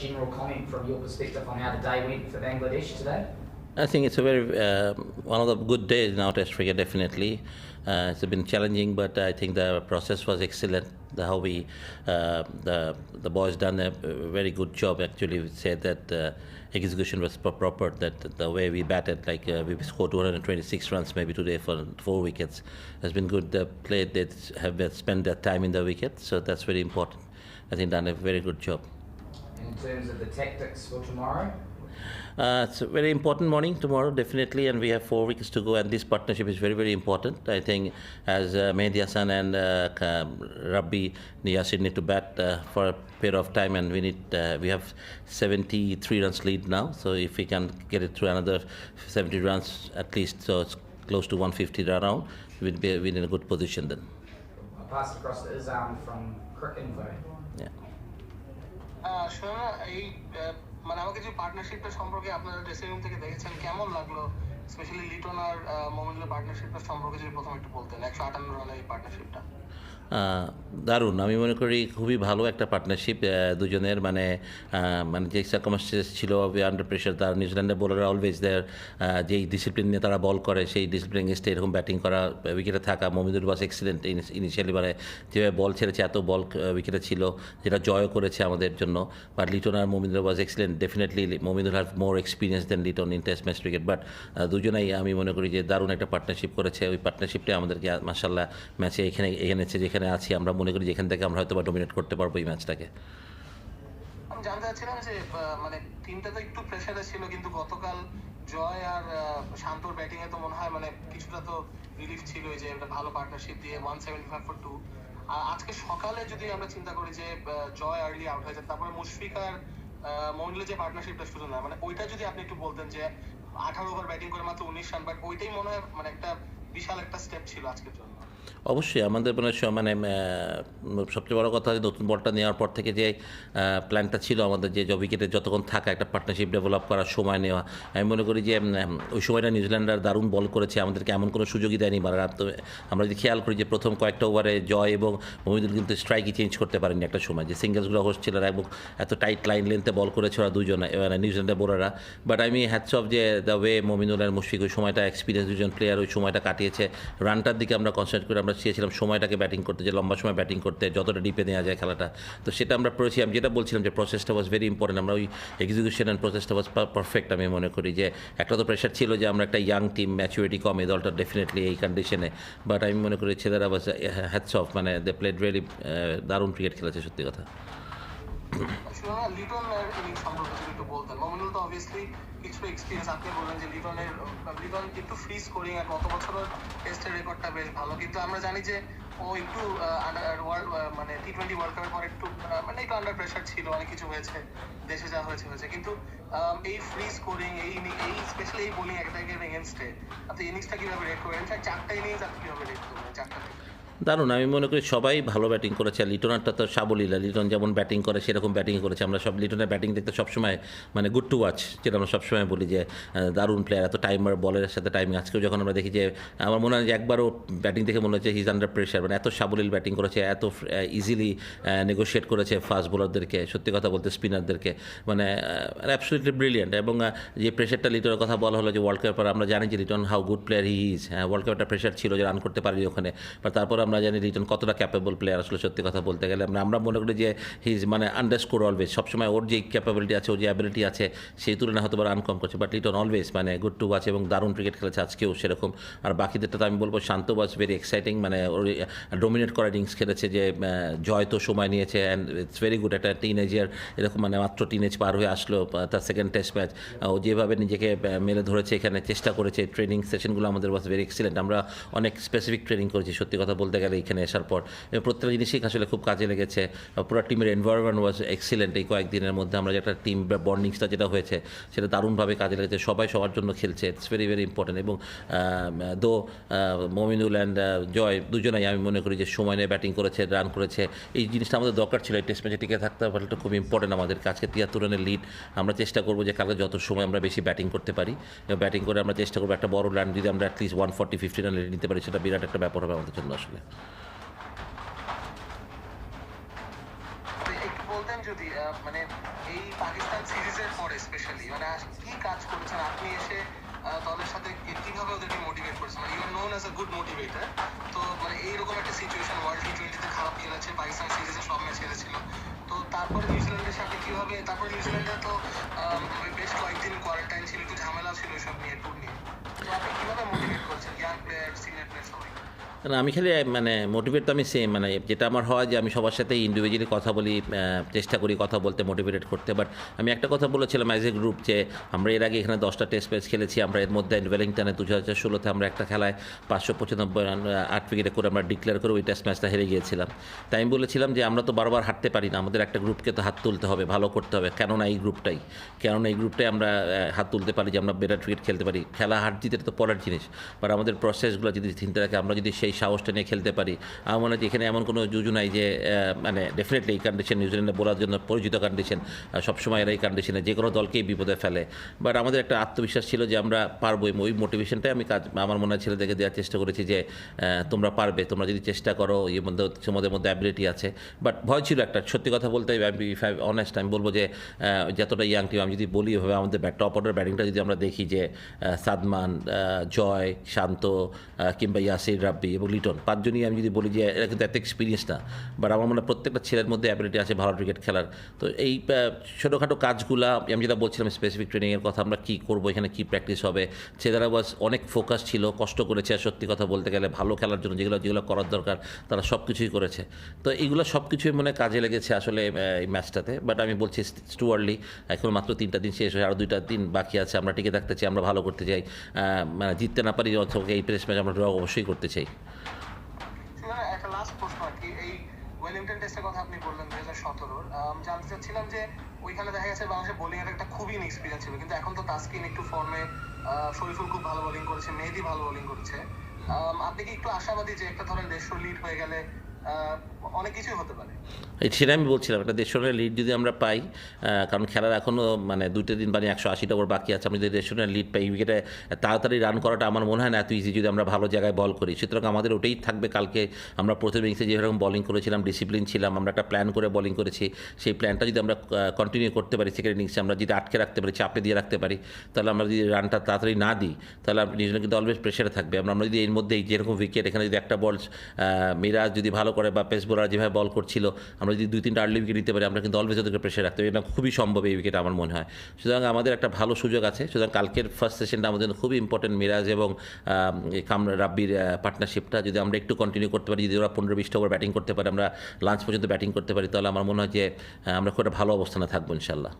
general comment from your perspective on how the day went for Bangladesh today? I think it's a very uh, one of the good days now Test cricket. Definitely, uh, it's been challenging, but I think the process was excellent. The how we uh, the the boys done a very good job. Actually, we said that uh, execution was proper. That the way we batted, like uh, we scored 226 runs maybe today for four wickets, has been good. The play that have spent their time in the wicket, so that's very important. I think done a very good job. In terms of the tactics for tomorrow, Uh, it's a very important morning tomorrow, definitely, and we have four weeks to go. And this partnership is very, very important. I think as uh, Mehdi Hassan and uh, Rabbi Niyasin need to bat uh, for a period of time, and we need uh, we have 73 runs lead now. So if we can get it through another 70 runs at least, so it's close to 150 around, we'll be in a good position then. I'll pass across to Izam from Crick Info. Yeah. শোনো এই মানে আমাকে যে পার্টনারশিপটা সম্পর্কে আপনারা dressing room থেকে দেখেছেন, কেমন লাগল? স্পেশালি লিটন আর মোমেন্টের পার্টনারশিপটা সম্পর্কে যদি প্রথমে একটু বলতেন, একশো আটান্ন রানের এই পার্টনারশিপটা দারুণ। আমি মনে করি খুবই ভালো একটা পার্টনারশিপ দুজনের। মানে মানে যে সার্কমাস্টেন্স ছিল আন্ডার প্রেশার তার নিউজিল্যান্ডের বোলার অলওয়েজ দেয়ার যেই ডিসিপ্লিন নিয়ে তারা বল করে, সেই ডিসিপ্লিন এগেস্টে এরকম ব্যাটিং করা উইকেটে থাকা। মমিদুল বাস এক্সিলেন্ট ইনিশিয়ালি মানে যেভাবে বল ছেড়েছে, এত বল উইকেটে ছিল, যেটা জয় করেছে আমাদের জন্য। But Liton R Mominul was excellent definitely Mominul have more experience than Liton in test match cricket but দুজনেই আমি মনে করি যে দারুণ একটা পার্টনারশিপ করেছে। ওই পার্টনারশিপটা আমাদেরকে মাসাল্লাহ ম্যাচে এখানে এখানে যেখানে আছি, আমরা মনে করি যেখান থেকে আমরা হয়তো বা ডোমিনেট করতে পারব এই ম্যাচটাকে আমি জানতে চাচ্ছিলাম যে মানে টিমটা তো একটু প্রেশারে ছিল, কিন্তু গতকাল জয় আর শান্তর ব্যাটিং এ তো মনে হয় মানে কিছুটা তো রিলিফ ছিল যে একটা ভালো পার্টনারশিপ দিয়ে one seventy five for two আজকে সকালে যদি আমরা চিন্তা করি যে জয় আর্লি আউট হয়েছে তারপরে মুশফিক আর যে পার্টনারশিপটা শুরু না মানে ওইটা যদি আপনি একটু বলতেন যে, আঠারো ওভার ব্যাটিং করে মাত্র উনিশ রান বাট ওইটাই মনে হয় মানে একটা বিশাল একটা স্টেপ ছিল আজকের জন্য। অবশ্যই আমাদের মনে স- মানে সবচেয়ে বড় কথা নতুন বলটা নেওয়ার পর থেকে যে প্ল্যানটা ছিল আমাদের যে উইকেটে যতক্ষণ থাকা, একটা পার্টনারশিপ ডেভেলপ করার সময় নেওয়া। আমি মনে করি যে ওই সময়টা নিউজিল্যান্ডার দারুণ বল করেছে, আমাদেরকে এমন কোনো সুযোগই দেয়নি মারার আমরা যদি খেয়াল করি যে প্রথম কয়েকটা ওভারে জয় এবং মহিদুল কিন্তু স্ট্রাইকই চেঞ্জ করতে পারেনি একটা সময়। যে সিঙ্গেলসগুলো হচ্ছিল এবং এত টাইট লাইন লেন্থে বল করেছে ওরা দুজনে মানে নিউজিল্যান্ডের বোলাররা। বাট আমি হ্যাটস অফ যে দ্য ওয়ে মমিনুল আর মুশফিক ওই সময়টা এক্সপিরিয়েন্স দুজন প্লেয়ার ওই সময়টা কাটিয়েছে। রানটার দিকে আমরা কনসেন্ট্রেট করে আমরা চেয়েছিলাম সময়টাকে ব্যাটিং করতে, যে লম্বা সময় ব্যাটিং করতে, যতটা ডিপে নেওয়া যায় খেলাটা। তো সেটা আমরা করেছি আমি যেটা বলছিলাম যে প্রসেসটা ওয়াজ ভেরি ইম্পর্টেন্ট আমরা ওই এক্সিকিউশন অ্যান্ড প্রসেসটা ওয়াজ পারফেক্ট আমি মনে করি যে একটা তো প্রেশার ছিল যে আমরা একটা ইয়াং টিম ম্যাচুরিটি কম, এই দলটা ডেফিনেটলি এই কন্ডিশনে বাট আমি মনে করি ছেলেরা ওয়াজ হ্যাটস অফ মানে দে প্লেড ভেরি দারুণ ক্রিকেট খেলেছে, সত্যি কথা। লিটন ইনিংস সম্পর্কে যদি একটু মমিনুল তো অবভিয়াসলি কিছু এক্সপিরিয়েন্স আপনি বললেন যে লিটনের লিটন একটু ফ্রি স্কোরিং আর গত বছরের টেস্টের রেকর্ডটা বেশ ভালো। কিন্তু আমরা জানি যে ও একটু মানে টি টোয়েন্টি ওয়ার্ল্ড কাপের পর একটু মানে একটু আন্ডার প্রেশার ছিল, অনেক কিছু হয়েছে, দেশে যা হয়েছে হয়েছে। কিন্তু এই ফ্রি স্কোরিং এই এই স্পেশালি এই বোলিং অ্যাটাকের এগেনস্টে আপনি ইনিংসটা কীভাবে রেট করবেন চারটা ইনিংস আপনি কীভাবে রেট করবেন চারটা দারুণ। আমি মনে করি সবাই ভালো ব্যাটিং করেছে। লিটনারটা তো সাবলীলা। লিটন যেমন ব্যাটিং করে, সেরকম ব্যাটিং করেছে। আমরা সব লিটনের ব্যাটিং দেখতে সবসময় মানে গুড টু ওয়াচ যেটা আমরা সবসময় বলি যে দারুণ প্লেয়ার এত টাইমার বলের সাথে টাইমিং আজকেও যখন আমরা দেখি যে, আমার মনে হয় যে একবারও ব্যাটিং দেখে মনে হচ্ছে হিজ আন্ডার প্রেশার মানে এত সাবলীল ব্যাটিং করেছে, এত ইজিলি নেগোশিয়েট করেছে ফাস্ট বোলারদেরকে সত্যি কথা বলতে স্পিনারদেরকে মানে অ্যাবসলিটলি ব্রিলিয়েন্ট এবং যে প্রেশারটা লিটনের কথা বলা হলো যে ওয়ার্ল্ড কাপের আমরা জানি যে Liton how good player he is হ্যাঁ ওয়ার্ল্ড কাপটা প্রেশার ছিল যে রান করতে পারি ওখানে। বা তারপর আমরা জানি লিটন কতটা ক্যাপেবল প্লেয়ার আসলে সত্যি কথা বলতে গেলে। আমরা আমরা মনে করি যে হি ইজ মানে আন্ডারস্কোর অলওয়েজ সবসময় ওর যে ক্যাপাবিলিটি আছে, ওর যে অ্যাবিলিটি আছে, সেই তুলনায় হয়তো রান কম করছে। বাট লিটন অলওয়েজ মানে গুড টু ওয়াচ এবং দারুণ ক্রিকেট খেলেছে আজকেও সেরকম। আর বাকিদেরটা তো আমি বলব, শান্ত ওয়াজ ভেরি এক্সাইটিং মানে ওর ডোমিনেট করা ইনিংস খেলেছে যে জয় তো সময় নিয়েছে অ্যান্ড ইটস ভেরি গুড একটা টিনেজার এরকম মানে মাত্র টিনেজ পার হয়ে আসলো তার সেকেন্ড টেস্ট ম্যাচ ও যেভাবে নিজেকে মেলে ধরেছে, এখানে চেষ্টা করেছে। ট্রেনিং সেশনগুলো আমাদের ওয়াজ ভেরি এক্সিলেন্ট আমরা অনেক স্পেসিফিক ট্রেনিং করেছি, সত্যি কথা বলতে গেলে এখানে আসার পর প্রত্যেকটা জিনিসই আসলে খুব কাজে লেগেছে। পুরো টিমের এনভায়রনমেন্ট ওয়াজ এক্সিলেন্ট এই কয়েকদিনের মধ্যে। আমরা যেটা টিম বন্ডিংসটা যেটা হয়েছে, সেটা দারুণভাবে কাজে লেগেছে। সবাই সবার জন্য খেলছে। ইটস ভেরি ভেরি ইম্পর্টেন্ট এবং দো মমিনুল অ্যান্ড জয় দুজনেই আমি মনে করি যে সময় নিয়ে ব্যাটিং করেছে রান করেছে। এই জিনিসটা আমাদের দরকার ছিল। এই টেস্ট ম্যাচে টিকে থাকতে পারলে খুব ইম্পর্টেন্ট আমাদের আজকে তিয়াত্তর রানের লিড আমরা চেষ্টা করব যে কালকে যত সময় আমরা বেশি ব্যাটিং করতে পারি। ব্যাটিং করে আমরা চেষ্টা করব একটা বড় রান যদি আমরা at least one forty fifty run নিতে পারি, সেটা বিরাট একটা ব্যাপার হবে আমাদের জন্য আসলে। একটু বলতেন যদি মানে এই পাকিস্তান স্পেশালি মানে কি কাজ করেছেন? আপনি এসে দলের সাথে কীভাবে ওদেরকে মোটিভেট করেছেন? You are known a good তো মানে এইরকম একটা সিচুয়েশন ওয়ার্ল্ড টি টোয়েন্টিতে খারাপ খেলেছে, পাকিস্তান সিরিজে সব ম্যাচ তো তারপরে নিউজিল্যান্ডের সাথে কীভাবে, তারপর নিউজিল্যান্ডে তো বেশ কয়েকদিন কোয়ারেন্টাইন ছিল, একটু ঝামেলা ছিল না, আমি খালি মানে মোটিভেট তো আমি সেম মানে যেটা আমার হয় যে আমি সবার সাথে ইন্ডিভিজুয়ালি কথা বলি চেষ্টা করি কথা বলতে মোটিভেটেড করতে বাট আমি একটা কথা বলেছিলাম অ্যাজ এ গ্রুপ যে আমরা এর আগে এখানে দশটা টেস্ট ম্যাচ খেলেছি, আমরা এর মধ্যে ওয়েলিংটনে দু হাজার ষোলোতে আমরা একটা খেলায় পাঁচশো পঁচানব্বই রান আট উইকেটে করে আমরা ডিক্লেয়ার করে ওই টেস্ট ম্যাচটা হেরে গিয়েছিলাম। তাই আমি বলেছিলাম যে আমরা তো বারবার হাঁটতে পারি না, আমাদের একটা গ্রুপকে তো হাত তুলতে হবে, ভালো করতে হবে, কেননা এই গ্রুপটাই কেননা এই গ্রুপটাই আমরা হাত তুলতে পারি যে আমরা বেটার ক্রিকেট খেলতে পারি। খেলা হার জিতে তো পরের জিনিস বাট আমাদের প্রসেসগুলো যদি চিন্তা রাখে আমরা যদি সেই সাহসটা নিয়ে খেলতে পারি। আমার মনে হয় এখানে এমন কোনো জুজু নাই যে মানে ডেফিনেটলি এই কন্ডিশন নিউজিল্যান্ডে বলার জন্য পরিচিত কন্ডিশন সবসময় এরা এই কন্ডিশনে যে কোনো দলকেই বিপদে ফেলে। বাট আমাদের একটা আত্মবিশ্বাস ছিল যে আমরা পারব। ওই মোটিভেশনটাই আমি কাজ, আমার মনে হয় ছেলেদেরকে দেওয়ার চেষ্টা করেছি যে তোমরা পারবে, তোমরা যদি চেষ্টা করো এর মধ্যে তোমাদের মধ্যে অ্যাবিলিটি আছে। বাট ভয় ছিল একটা, সত্যি কথা বলতে ইফ আই অনেস্ট আমি বলব যে যতটা ইয়াং টিম আমি যদি বলি এভাবে আমাদের টপ অর্ডার ব্যাটিংটা যদি আমরা দেখি যে সাদমান জয়, শান্ত কিংবা ইয়াসির রাব্বি এবং লিটন পাঁচজনই আমি যদি বলি যে এরা কিন্তু এত এক্সপিরিয়েন্স না। বাট আমার মনে হয় প্রত্যেকটা ছেলের মধ্যে অ্যাবিলিটি আছে ভালো ক্রিকেট খেলার। তো এই ছোটোখাটো কাজগুলা, আমি যেটা বলছিলাম স্পেসিফিক ট্রেনিংয়ের কথা, আমরা কী করব, এখানে কী প্র্যাকটিস হবে? ছেলেরা বাস অনেক ফোকাস ছিল, কষ্ট করেছে আর সত্যি কথা বলতে গেলে ভালো খেলার জন্য যেগুলো যেগুলো করার দরকার, তারা সব কিছুই করেছে। তো এইগুলো সব কিছুই মনে কাজে লেগেছে আসলে এই ম্যাচটাতে বাট আমি বলছি টু আর্লি এখন মাত্র তিনটা দিন শেষ হয়ে আরও দুইটা দিন বাকি আছে, আমরা টিকে থাকতে চাই, আমরা ভালো করতে চাই। মানে জিততে না পারি অথবা এই প্রেস ম্যাচ আমরা draw অবশ্যই করতে চাই। একটা লাস্ট প্রশ্ন আর কি। এই ওয়েলিংটন টেস্টের কথা আপনি বললেন দুই হাজার সতেরোর জানতে চাচ্ছিলাম যে ওইখানে দেখা গেছে বাংলাদেশের বোলিং এর একটা খুবই ইনএক্সপিরিয়েন্স ছিল। কিন্তু এখন তো তাসকিন একটু ফর্মে শরীফুল খুব ভালো বোলিং করেছে মেহেদি ভালো বোলিং করেছে। আপনি কি একটু আশাবাদী যে একটা ধরেন দেড়শো লিড হয়ে গেলে অনেক কিছুই হতে পারে। সেটা আমি বলছিলাম, একটা দেড়শো রানের লিড যদি আমরা পাই কারণ খেলার এখনও মানে দুটো দিন মানে একশো আশিটা ওভার বাকি আছে, আমি যদি দেড়শো রানের লিড পাই উইকেটে তাড়াতাড়ি রান করাটা আমার মনে হয় না এত ইজি যদি আমরা ভালো জায়গায় বল করি। সুতরাং আমাদের ওটাই থাকবে কালকে, আমরা প্রথমে ইনিংসে যেরকম বলিং করেছিলাম ডিসিপ্লিন ছিলাম, আমরা একটা প্ল্যান করে বলিং করেছি, সেই প্ল্যানটা যদি আমরা কন্টিনিউ করতে পারি সেকেন্ড ইনিংসে আমরা যদি আটকে রাখতে পারি, চাপে দিয়ে রাখতে পারি, তাহলে আমরা যদি রানটা তাড়াতাড়ি না দিই, তাহলে নিউজিল্যান্ড কিন্তু অলওয়েজ প্রেশারে থাকবে। আমরা আমরা যদি এর মধ্যে এই যেরকম উইকেট এখানে যদি একটা বল মিরাজ যদি ভালো করে বা পেস বোলার যেভাবে বল করছিল, আমরা যদি দুই তিনটা আর্লি উইকেট নিতে পারি, আমরা কিন্তু অলওয়েজ ওদেরকে প্রেশার রাখতে পারি। এটা খুবই সম্ভব এই উইকেট আমার মনে হয়। সুতরাং আমাদের একটা ভালো সুযোগ আছে। সুতরাং কালকের ফার্স্ট সেশনটা আমাদের জন্য খুবই ইম্পর্টেন্ট মিরাজ এবং কাম রাব্বির পার্টনারশিপটা যদি আমরা একটু কন্টিনিউ করতে পারি, যদি ওরা পনেরো বিশটা ওভার ব্যাটিং করতে পারে, আমরা লাঞ্চ পর্যন্ত ব্যাটিং করতে পারি, তাহলে আমার মনে হয় যে আমরা খুব একটা ভালো অবস্থানে থাকব ইনশাল্লাহ